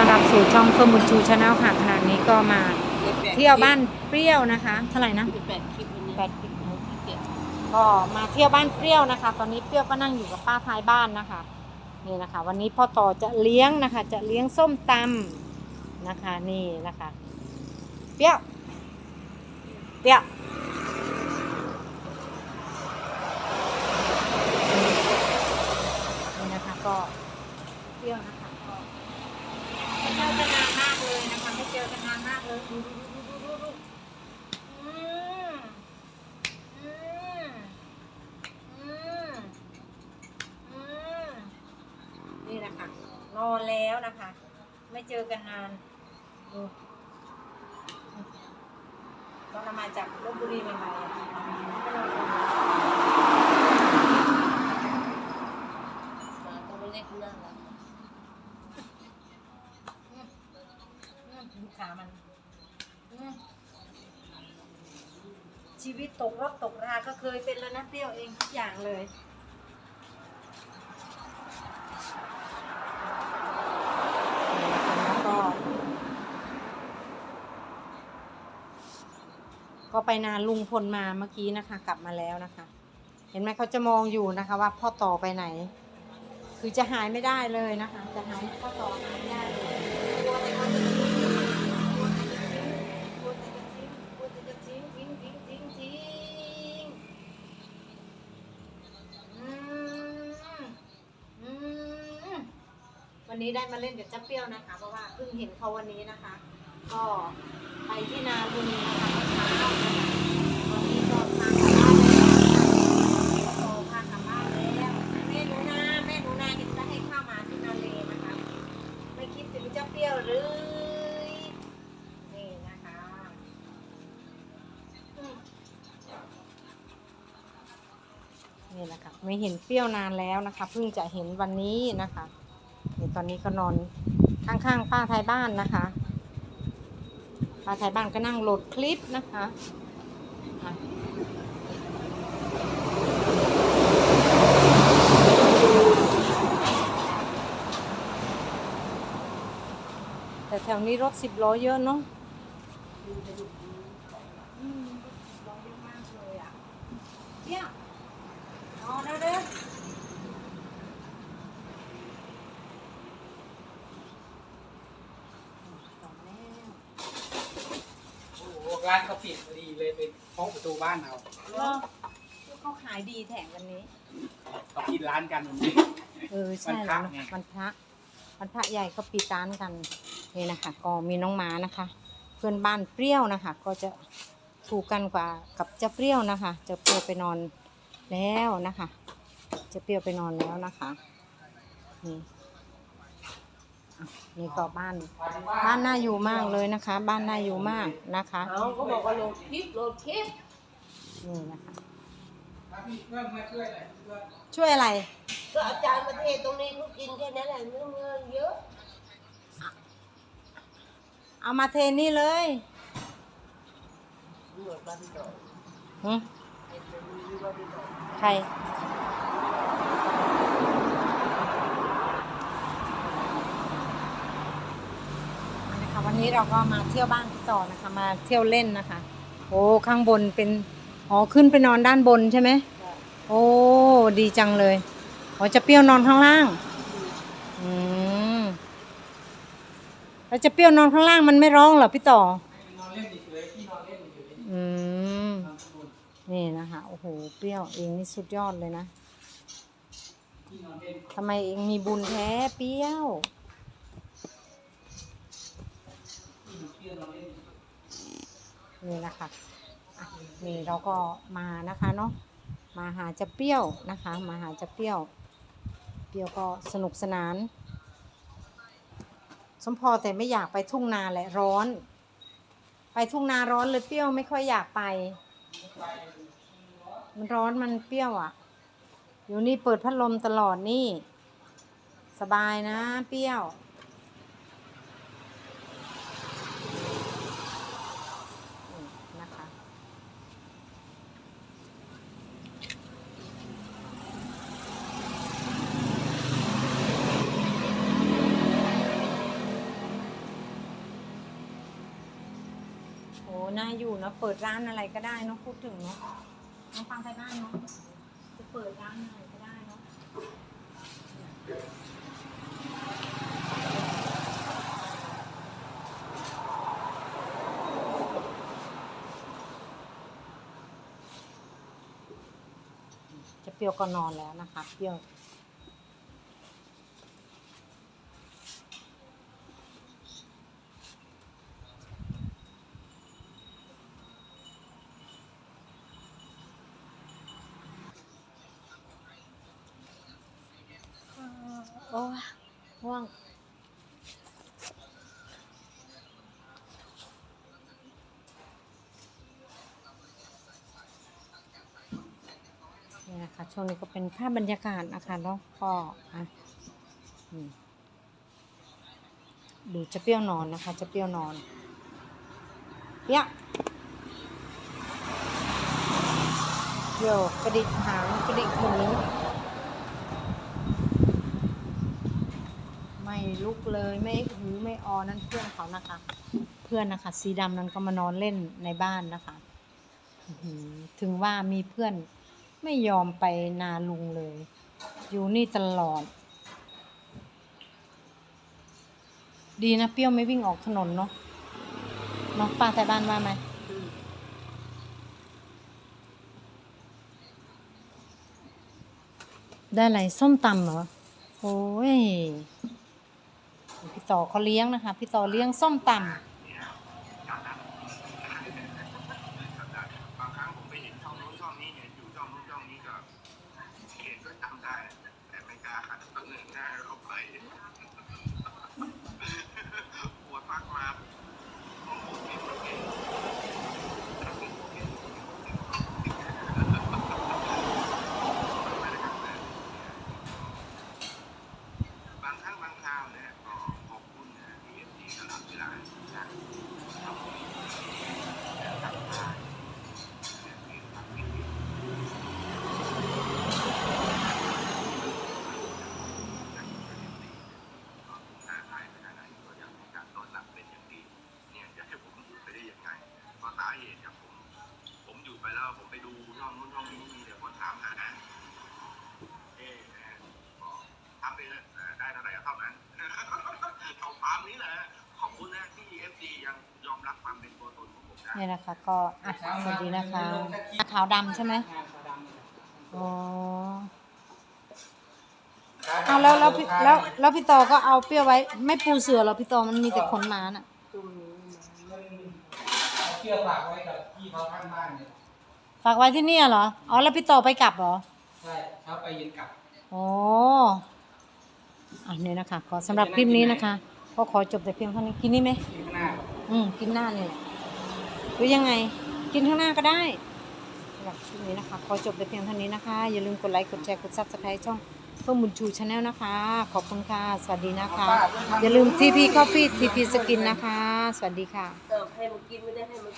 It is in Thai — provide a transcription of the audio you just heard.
ต้อนรับสู่ช่องเฟิร์มบุญชูชาแนลค่ะขณะนี้ก็มาเที่ยวบ้านเปรี้ยวนะคะเท่าไหร่นะแปดคลิปวันนี้แปดคลิปก็มาเที่ยวบ้านเปรี้ยวนะคะ ตอนนี้เปรี้ยวก็นั่งอยู่กับป้าท้ายบ้านนะคะนี่นะคะ วันนี้พ่อต่อจะเลี้ยงนะคะ จะเลี้ยงส้มตำนะคะนี่นะคะ เปรี้ยวเปรี้ยวนี่นะคะก็เปรี้ยวนะคะก็ไม่เจอกันนานมากเลยนะคะ ไม่เจ อกันนานมากเลยดูดูดูดูดูดูอืมอืมอืมอืมนี่นะคะนอนแล้วนะคะ ไม่เจอกันนานดูต้องนำมาจากลบบุรีใหม่ๆอะไม่ได้นอนกัน หมาตัวเล็กน่ารัก อืมอืมดูขามันอืม ชีวิตตกรถตกราก็เคยเป็นแล้วนะเปรี้ยวเองทุกอย่างเลยก็ก็ไปนานลุงพลมาเมื่อกี้นะคะ กลับมาแล้วนะคะ เห็นไหมเขาจะมองอยู่นะคะว่าพ่อต่อไปไหน คือจะหายไม่ได้เลยนะคะ จะหายพ่อต่อหายไม่ได้เลยกลัวแต่เขาจะทิ้งกลัวแต่จะทิ้งกลัวแต่จะทิ้งกลัวแต่จะทิ้งทิ้งทิ้งทิ้งทิ้งอืมอืมวั นี้ได้มาเล่นกับเจ้าเปรี้ยวนะคะ เพราะว่าเพิ่งเห็นเขาวันนี้นะคะ ก็ไปที่นาลุงนะคะเมื่อเช้าวันนี้ก็พากลับบ้านแล้วนะคะก็พากลับบ้านแล้วแม่หนูนาแม่หนูนาเห็นจะให้ข้าวมาที่นาเลนะคะ ไม่คิดถึงเจ้าเปรี้ยวหรือนี่นะคะนี่นะคะไม่เห็นเปรี้ยวนานแล้วนะคะ เพิ่งจะเห็นวันนี้นะคะ ตอนนี้ก็นอนข้างๆป้าท้ายบ้านนะคะป้าไทยบ้านก็นั่งโหลดคลิปนะคะอะแต่แถวนี้รถสิบล้อเยอะเนาะอืมรถสิบล้อเยอะมากเลยอะเนี่ยนอนแล้วเด้อสองแล้ว โอ้โห ร้านเขาปิดพอดีเลยไปเคาะประตูบ้านเราก็เขาขายดีแถมวันนี้ เขาปิดร้านกันวันนี้ เออใช่วันพระแล้วไงนะวันพระวันพระใหญ่ก็ปิดร้านกันนี่นะคะ ก็มีน้องหมานะคะ เพื่อนบ้านเปรี้ยวนะคะ ก็จะถูกกันกว่ากับเจ้าเปรี้ยวนะคะเจ้าเปรี้ยวไปนอนแล้วนะคะเจ้าเปรี้ยวไปนอนแล้วนะคะนี่อะ นี่ก็บ้าน บ้านน่าอยู่มากเลยนะคะ บ้านน่าอยู่มากนะคะเขาก็บอกว่าโหลดคลิปโหลดคลิปนี่นะคะครับพี่เพื่อนมาช่วยหน่อยเพื่อนช่วยอะไร ก็อาจารย์ประเทศตรงนี้เขากินแค่นั้นแหละเนื้อเงินเยอะ เอามาเทนี่เลยหน่วยบ้านดอยหึไอ้ตัวนี้บ้านดอยใคร คะวันนี้เราก็มาเที่ยวบ้านพี่ต่อนะคะ มาเที่ยวเล่นนะคะ โอ้ข้างบนเป็นอ๋อขึ้นไปนอนด้านบนใช่ไหมโอ้ดีจังเลยอ๋อจะเปรี้ยวนอนข้างล่างอืมแล้วจะเปรี้ยวนอนข้างล่างมันไม่ร้องเหรอพี่ต่อให้นอนเล่นเฉยๆพี่นอนเล่นเฉยอืมๆนอนข้างบนนี่นะคะโอ้โหเปรี้ยวเองนี่สุดยอดเลยนะพี่นอนเล่นทำไมเองมีบุญแท้เปรี้ยว พี่นอนเปรี้ยวนอนเล่น นี่นะคะอะนี่เราก็มานะคะเนาะมาหาจะเปรี้ยวนะคะ มาหาจะเปรี้ยว เปรี้ยวก็สนุกสนาน สมพอแต่ไม่อยากไปทุ่งนาแหละร้อน ไปทุ่งนาร้อนเลยเปรี้ยวไม่ค่อยอยากไป มันร้อนมันเปรี้ยวอะ่ะ อยู่นี่เปิดพัดลมตลอดนี่ สบายนะ เปรี้ยว น่าอยู่นะเปิดร้านอะไรก็ได้เนอะพูดถึงเนาะน้องฟังไปบ้านเนาะจะเปิดร้านอะไรก็ได้เนาะจะเปรี้ยวก็นอนแล้วนะคะเปรี้ยว โอ้ยง่วงนี่นะคะช่วงนี้ก็เป็นภาพบรรยากาศนะคะแล้วก็อะอืมดูจะเปรี้ยวนอนนะคะ จะเปรี้ยวนอนเปรี้ยวโยกกระดิกหางกระดิกหู ไม่ ลุกเลยไม่หูไม่ออนั่นเพื่อนเขานะคะ เพื่อนนะคะ สีดำนั้นก็มานอนเล่นในบ้านนะคะถึงว่ามีเพื่อนไม่ยอมไปนาลุงเลย อยู่นี่ตลอด ดีนะเปรี้ยวไม่วิ่งออกถนนเนาะน้องป้าแต่บ้านว่าไหมได้อะไรส้มตำเหรอ โอ้ย ต่อเขาเลี้ยงนะคะ พี่ต่อเลี้ยงส้มตำบางครั้งผมไปเห็นช่องนู้นช่องนี้เห็นอยู่ช่องนู้นช่องนี้ก็เห็นก็จำได้ แต่ไม่กล้าหันตั้งหนึ่งหน้าเข้าไปปวดมากมาโอ้โหนี่มันเก่งบางครั้งบางคราวเนี่ยก็ขอบคุณนะที่ที่ตลอดเวลานะทำให้ทักทาย ท้าทายขนาดไหนก็ยังให้การต้อนรับเป็นอย่างดีเนี่ยจะให้ผมอยู่ไปได้ยังไงเพราะสาเหตุจากผม ผมอยู่ไปแล้วผมไปดูช่องนู้นช่องนี้มีแต่คนถามหาเอ๊ะบอกทำไปเลยได้เท่าไหร่ก็เท่านั้น เอาตามนี้แหละ ขอบคุณนะที่เอฟซียังยอมรับความเป็นตัวตนของผมได้ำเนี่ยนะคะก็อะสวัสดีนะคะขาวดำใช่ไหมงานขาวดำเนี่ยอ๋อเอาแล้วแล้วพี่แล้วแล้วพี่ต่อก็เอาเปรี้ยวไว้ ไม่ปูเสือหรอพี่ต่อมันมีแต่ขนม้าน่ะตุ่มนี้มันเอาเชือกฝากไว้กับพี่เขาข้างบ้านเนี่ย ฝากไว้ที่เนี่ยเหรอ อ๋อแล้วพี่ต่อไปกลับเหรอ ใช่เช้าไปเย็นกลับ โอ้อันนี้นะคะก็สำหรับคลิปนี้นะคะ ก็ขอจบแต่เพียงเท่านี้กินนี่ไหมที่ข้างหน้าอืมกินหน้านี่แหละหรือยังไง กินข้างหน้าก็ได้สำหรับคลิปนี้นะคะ ขอจบแต่เพียงเท่านี้นะคะ อย่าลืมกดไลค์กดแชร์กดซับสไครต์ช่องเฟื่องบุญชูชาแนลนะคะ ขอบคุณค่ะสวัสดีนะคะ อย่าลืมทีพี Coffee ทีพีสกินนะคะ สวัสดีค่ะเติมให้มันกินไม่ได้ให้มัน